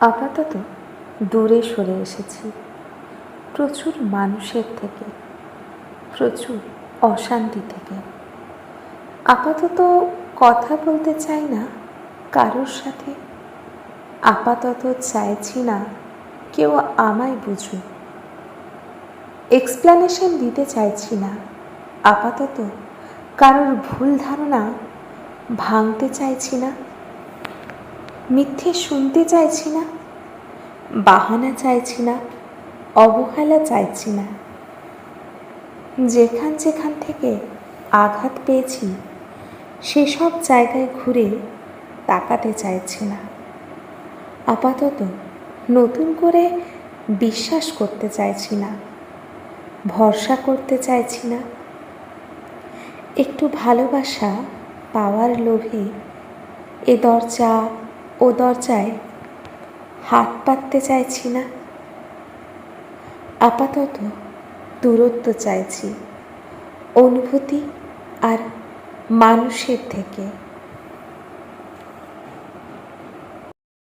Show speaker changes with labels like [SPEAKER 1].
[SPEAKER 1] আপাতত দূরে সরে এসেছি। প্রচুর মানুষের থেকে, প্রচুর অশান্তি থেকে। আপাতত কথা বলতে চাই না কারোর সাথে। আপাতত চাইছি না কেউ আমায় বুঝুক। এক্সপ্লানেশন দিতে চাইছি না। আপাতত কারোর ভুল ধারণা ভাঙতে চাইছি না। মিথ্যে শুনতে চাইছি না, বাহানা চাইছি না, অবহেলা চাইছি না। যেখান যেখান থেকে আঘাত পেয়েছি, সেসব জায়গায় ঘুরে তাকাতে চাইছি না। আপাতত নতুন করে বিশ্বাস করতে চাইছি না, ভরসা করতে চাইছি না। একটু ভালোবাসা পাওয়ার লোভে এ দরজা ও দরজায় হাত পাততে চাইছি না। আপাতত দূরত্ব চাইছি। অনুভূতি আর মানুষের থেকে।